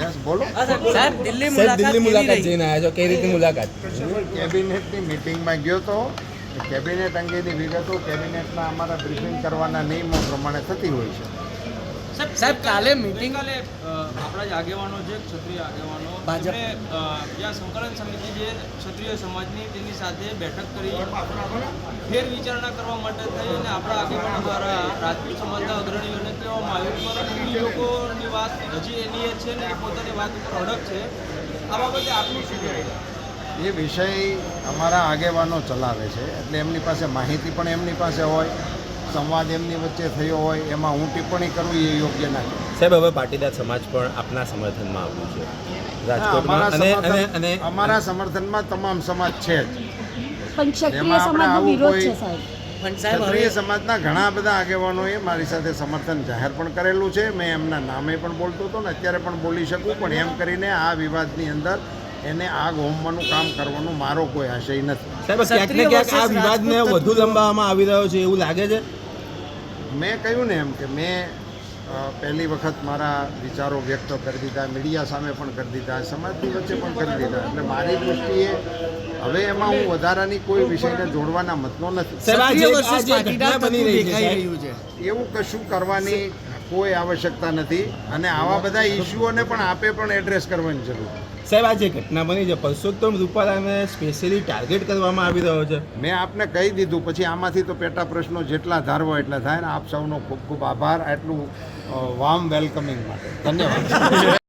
Yes બોલો સાહેબ દિલ્હી મુલાકાત મુલાકાત જઈને આવ્યા છો? કઈ રીતની મુલાકાત? કેબિનેટની મિટિંગમાં ગયો તો કેબિનેટ અંગેની વિગતો કેબિનેટના અમારા બ્રીફિંગ કરવાના નિયમો પ્રમાણે થતી હોય છે. સાહેબ કાલે મીટિંગ કાલે આપણા જ આગેવાનો છે ક્ષત્રિય આગેવાનો. ભાજપ. જ્યાં સંકલન સમિતિ જે ક્ષત્રિય સમાજની તેની સાથે બેઠક કરી. ફેર વિચારણા કરવા માટે થઈ અને આપણા આગેવાનો દ્વારા રાજપૂત સમાજના અગ્રણીઓને કહેવામાં આવ્યું. પરંતુ લોકો વાત હજી એની એ છે ને પોતાની વાત ઉપર અડગ છે. આ બાબતે આપનું શું કહેવું? એ વિષય અમારા આગેવાનો ચલાવે છે. એટલે એમની પાસે માહિતી પણ એમની પાસે હોય સંવાદ એમની વચ્ચે થયો હોય એમાં હું ટિપ્પણી કરવી એ યોગ્ય ના સાહેબ હવે પાટીદાર સમાજ પણ આપના સમર્થનમાં આવ્યું છે. રાજકોટમાં અમારા અને અને સમર્થન- અને અમારા સમર્થનમાં તમામ સમાજ છે જ. પણ ક્ષત્રિય એમાં સમાજનો આવું વિરોધ છે સાહેબ. પણ સાહેબ ક્ષત્રિય સમાજના ઘણા બધા આગેવાનોએ મારી સાથે સમર્થન જાહેર પણ કરેલું છે. મેં એમના નામે પણ બોલતો હતો ને અત્યારે પણ બોલી શકું પણ એમ કરીને આ વિવાદની અંદર એને આગ હોમવાનું કામ કરવાનો મારો કોઈ આશય નથી. સાહેબ ક્યાંક ને ક્યાંક આ વિવાદને વધુ લંબાવવામાં આવી રહ્યો છે એવું લાગે છે? મેં કહ્યું ને એમ કે મેં પહેલી વખત મારા વિચારો વ્યક્ત કરી દીધા મીડિયા સામે પણ કરી દીધા સમાજની વચ્ચે પણ કરી દીધા. એટલે મારી દૃષ્ટિએ હવે એમાં હું વધારાની કોઈ વિષયને જોડવાના મતનો નથી. એવું કશું કરવાની કોઈ આવશ્યકતા નથી અને આવા બધા ઇસ્યુઓને પણ આપે પણ એડ્રેસ કરવાની જરૂર. છે. સાહેબ આ જે ઘટના બની છે પરસોત્તમ રૂપાલાને સ્પેશિયલી ટાર્ગેટ કરવામાં આવી રહ્યો છે. મેં આપને કહી દીધું પછી આમાંથી તો પેટા પ્રશ્નો જેટલા ધારવો એટલા થાય ને આપ સૌનો ખૂબ ખૂબ આભાર આટલું વામ વેલકમિંગ માટે. ધન્યવાદ.